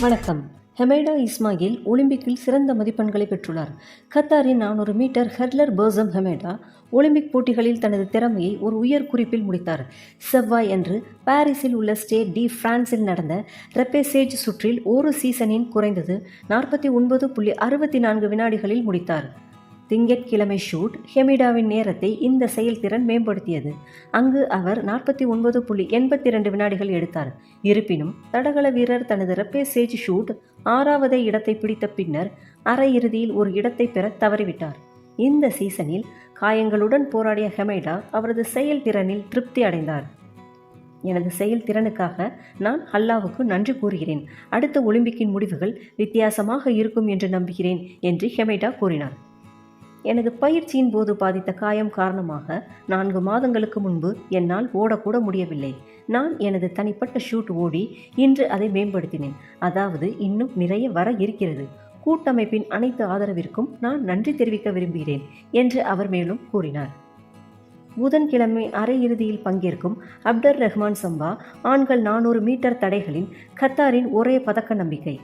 வணக்கம். ஹெமைடா இஸ்மாயில் ஒலிம்பிக்கில் சிறந்த மதிப்பெண்களை பெற்றுள்ளார். கத்தாரின் நானூறு மீட்டர் ஹெர்லர் பர்சம் ஹெமைடா ஒலிம்பிக் போட்டிகளில் தனது திறமையை ஒரு உயர் குறிப்பில் முடித்தார். செவ்வாய் அன்று பாரிஸில் உள்ள ஸ்டேட் டி பிரான்சில் நடந்த ரெப்பேசேஜ் சுற்றில் ஒரு சீசனின் குறைந்தது நாற்பத்தி ஒன்பது புள்ளி அறுபத்தி நான்கு வினாடிகளில் முடித்தார். திங்கட்கிழமை ஷூட் ஹெமிடாவின் நேரத்தை இந்த செயல்திறன் மேம்படுத்தியது. அங்கு அவர் நாற்பத்தி ஒன்பது புள்ளி எண்பத்தி இரண்டு வினாடிகள் எடுத்தார். இருப்பினும் தடகள வீரர் தனது ரெப்பேசேஜ் ஷூட் ஆறாவது இடத்தை பிடித்த பின்னர் அரையிறுதியில் ஒரு இடத்தை பெற தவறிவிட்டார். இந்த சீசனில் காயங்களுடன் போராடிய ஹெமைடா அவரது செயல்திறனில் திருப்தி அடைந்தார். எனது செயல்திறனுக்காக நான் ஹல்லாவுக்கு நன்றி கூறுகிறேன். அடுத்த ஒலிம்பிக்கின் முடிவுகள் வித்தியாசமாக இருக்கும் என்று நம்புகிறேன் என்று ஹெமைடா கூறினார். எனது பயிற்சியின் போது பாதித்த காயம் காரணமாக நான்கு மாதங்களுக்கு முன்பு என்னால் ஓடக்கூட முடியவில்லை. நான் எனது தனிப்பட்ட ஷூட் ஓடி இன்று அதை மேம்படுத்தினேன். அதாவது இன்னும் நிறைய வர இருக்கிறது. கூட்டமைப்பின் அனைத்து ஆதரவிற்கும் நான் நன்றி தெரிவிக்க விரும்புகிறேன் என்று அவர் மேலும் கூறினார். புதன்கிழமை அரையிறுதியில் பங்கேற்கும் அப்டர் ரஹ்மான் சம்பா ஆண்கள் நானூறு மீட்டர் தடைகளின் கத்தாரின் ஒரே பதக்க நம்பிக்கை.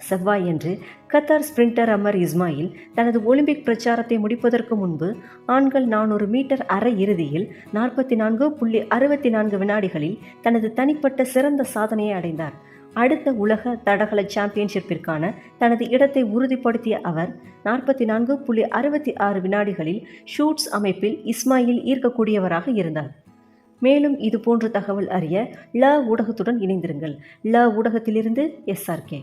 செவ்வாயன்று கத்தார் ஸ்பிரிண்டர் அமர் இஸ்மாயில் தனது ஒலிம்பிக் பிரச்சாரத்தை முடிப்பதற்கு முன்பு ஆண்கள் நானூறு மீட்டர் அரை இறுதியில் நாற்பத்தி நான்கு புள்ளி அறுபத்தி நான்கு வினாடிகளில் தனது தனிப்பட்ட சிறந்த சாதனையை அடைந்தார். அடுத்த உலக தடகள சாம்பியன்ஷிப்பிற்கான தனது இடத்தை உறுதிப்படுத்திய அவர் நாற்பத்தி நான்கு புள்ளி அறுபத்தி ஆறு வினாடிகளில் ஷூட்ஸ் அமைப்பில் இஸ்மாயில் ஈர்க்கக்கூடியவராக இருந்தார். மேலும் இது போன்ற தகவல் அறிய ல ஊடகத்துடன் இணைந்திருங்கள். ல ஊடகத்திலிருந்து எஸ்ஆர்கே